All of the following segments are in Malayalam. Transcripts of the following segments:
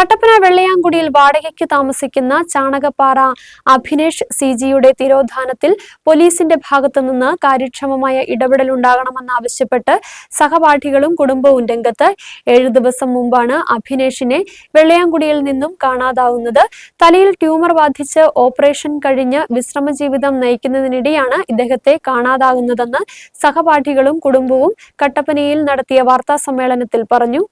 കട്ടപ്പന വെള്ളയാങ്കുടിയിൽ വാടകയ്ക്ക് താമസിക്കുന്ന ചാണകപ്പാറ അഭിനേഷ് സി ജിയുടെ തിരോധാനത്തിൽ പോലീസിന്റെ ഭാഗത്തുനിന്ന് കാര്യക്ഷമമായ ഇടപെടൽ ഉണ്ടാകണമെന്നാവശ്യപ്പെട്ട് സഹപാഠികളും കുടുംബവും രംഗത്ത് ഏഴ് ദിവസം മുമ്പാണ് അഭിനേഷിനെ വെള്ളയാങ്കുടിയിൽ നിന്നും കാണാതാവുന്നത്. തലയിൽ ട്യൂമർ ബാധിച്ച് ഓപ്പറേഷൻ കഴിഞ്ഞ് വിശ്രമജീവിതം നയിക്കുന്നതിനിടെയാണ് ഇദ്ദേഹത്തെ കാണാതാകുന്നതെന്ന് സഹപാഠികളും കുടുംബവും കട്ടപ്പനയിൽ നടത്തിയ വാർത്താ സമ്മേളനത്തിൽ പറഞ്ഞു.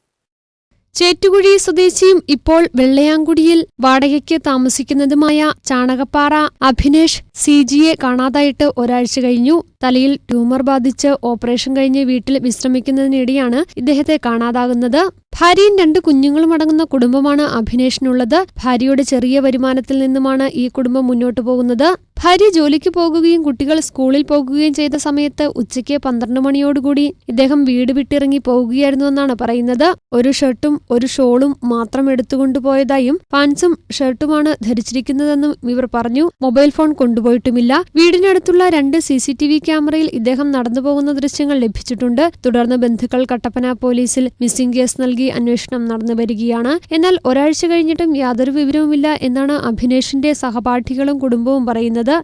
ചേറ്റുകുഴി സ്വദേശിയും ഇപ്പോൾ വെള്ളയാങ്കുടിയിൽ വാടകയ്ക്ക് താമസിക്കുന്നതുമായ ചാണകപ്പാറ അഭിനേഷ് സി ജിയെ കാണാതായിട്ട് ഒരാഴ്ച കഴിഞ്ഞു. തലയിൽ ട്യൂമർ ബാധിച്ച് ഓപ്പറേഷൻ കഴിഞ്ഞ് വീട്ടിൽ വിശ്രമിക്കുന്നതിനിടെയാണ് ഇദ്ദേഹത്തെ കാണാതാകുന്നത്. ഭാര്യയും രണ്ട് കുഞ്ഞുങ്ങളും അടങ്ങുന്ന കുടുംബമാണ് അഭിനേഷിനുള്ളത്. ഭാര്യയുടെ ചെറിയ വരുമാനത്തിൽ നിന്നുമാണ് ഈ കുടുംബം മുന്നോട്ടു പോകുന്നത്. ഭാര്യ ജോലിക്ക് പോകുകയും കുട്ടികൾ സ്കൂളിൽ പോകുകയും ചെയ്ത സമയത്ത് ഉച്ചയ്ക്ക് പന്ത്രണ്ട് മണിയോടുകൂടി ഇദ്ദേഹം വീട് വിട്ടിറങ്ങി പോകുകയായിരുന്നുവെന്നാണ് പറയുന്നത്. ഒരു ഷർട്ടും ഒരു ഷോളും മാത്രം എടുത്തുകൊണ്ടുപോയതായും പാൻസും ഷർട്ടുമാണ് ധരിച്ചിരിക്കുന്നതെന്നും ഇവർ പറഞ്ഞു. മൊബൈൽ ഫോൺ കൊണ്ടുപോയിട്ടുമില്ല. വീടിനടുത്തുള്ള രണ്ട് സി സി ടി വി ക്യാമറയിൽ ഇദ്ദേഹം നടന്നുപോകുന്ന ദൃശ്യങ്ങൾ ലഭിച്ചിട്ടുണ്ട്. തുടർന്ന് ബന്ധുക്കൾ കട്ടപ്പന പോലീസിൽ മിസ്സിംഗ് കേസ് നൽകി. അന്വേഷണം നടന്നു വരികയാണ്. എന്നാൽ ഒരാഴ്ച കഴിഞ്ഞിട്ടും യാതൊരു വിവരവുമില്ല എന്നാണ് അഭിനേഷിന്റെ സഹപാഠികളും കുടുംബവും പറയുന്നത്.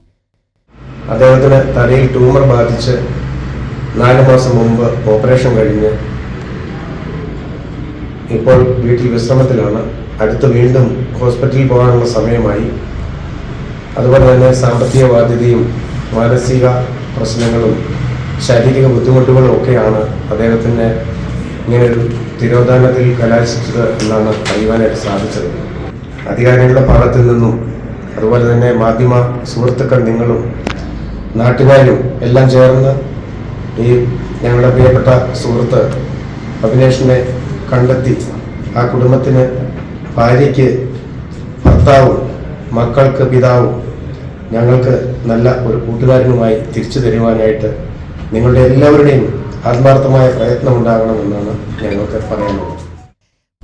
അദ്ദേഹത്തിന് തലയിൽ ട്യൂമർ ബാധിച്ച് നാല് മാസം മുമ്പ് ഓപ്പറേഷൻ കഴിഞ്ഞ് ഇപ്പോൾ വീട്ടിൽ വിശ്രമത്തിലാണ്. അടുത്ത് വീണ്ടും ഹോസ്പിറ്റലിൽ പോകാനുള്ള സമയമായി. അതുപോലെ തന്നെ സാമ്പത്തിക ബാധ്യതയും മാനസിക പ്രശ്നങ്ങളും ശാരീരിക ബുദ്ധിമുട്ടുകളും ഒക്കെയാണ് അദ്ദേഹത്തിന് ഇങ്ങനൊരു തിരോധാനത്തിൽ കലാശിച്ചത് എന്നാണ് അറിയുവാനായിട്ട് സാധിച്ചത്. അധികാരികളുടെ ഭാഗത്തു നിന്നും അതുപോലെ തന്നെ മാധ്യമ സുഹൃത്തുക്കൾ നിങ്ങളും നാട്ടുകാരും എല്ലാം ചേർന്ന് ഈ ഞങ്ങളുടെ പ്രിയപ്പെട്ട സുഹൃത്ത് അഭിനേഷിനെ കണ്ടെത്തി ആ കുടുംബത്തിന് ഭാര്യയ്ക്ക് ഭർത്താവും മക്കൾക്ക് പിതാവും ഞങ്ങൾക്ക് നല്ല ഒരു കൂട്ടുകാരനുമായി തിരിച്ചു തരുവാനായിട്ട് നിങ്ങളുടെ എല്ലാവരുടെയും ആത്മാർത്ഥമായ പ്രയത്നം ഉണ്ടാകണമെന്നാണ് ഞങ്ങൾക്ക് പറയാനുള്ളത്.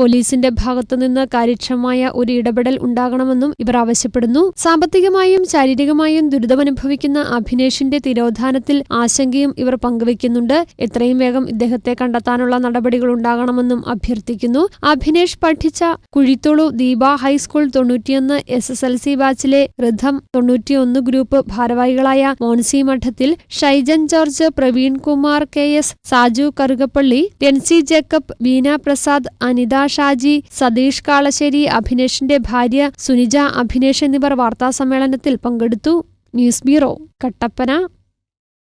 പോലീസിന്റെ ഭാഗത്തുനിന്ന് കാര്യക്ഷമമായ ഒരു ഇടപെടൽ ഉണ്ടാകണമെന്നും ഇവർ ആവശ്യപ്പെടുന്നു. സാമ്പത്തികമായും ശാരീരികമായും ദുരിതമനുഭവിക്കുന്ന അഭിനേഷിന്റെ തിരോധാനത്തിൽ ആശങ്കയും ഇവർ പങ്കുവയ്ക്കുന്നുണ്ട്. എത്രയും വേഗം ഇദ്ദേഹത്തെ കണ്ടെത്താനുള്ള നടപടികൾ ഉണ്ടാകണമെന്നും അഭ്യർത്ഥിക്കുന്നു. അഭിനേഷ് പഠിച്ച കുഴിത്തോളു ദീപ ഹൈസ്കൂൾ തൊണ്ണൂറ്റിയൊന്ന് എസ് എസ് എൽ സി ബാച്ചിലെ ഋഥം തൊണ്ണൂറ്റിയൊന്ന് ഗ്രൂപ്പ് ഭാരവാഹികളായ Moncy Madathil Shaijan George Praveen Kumar K S Saju Karukappally Tency Jacob Beena Prasad Anitha Shaji Satheesh Kalassery അഭിനേഷിന്റെ ഭാര്യ സുനിജ അഭിനേഷ് എന്നിവർ വാർത്താസമ്മേളനത്തിൽ പങ്കെടുത്തു. News bureau Kattappana.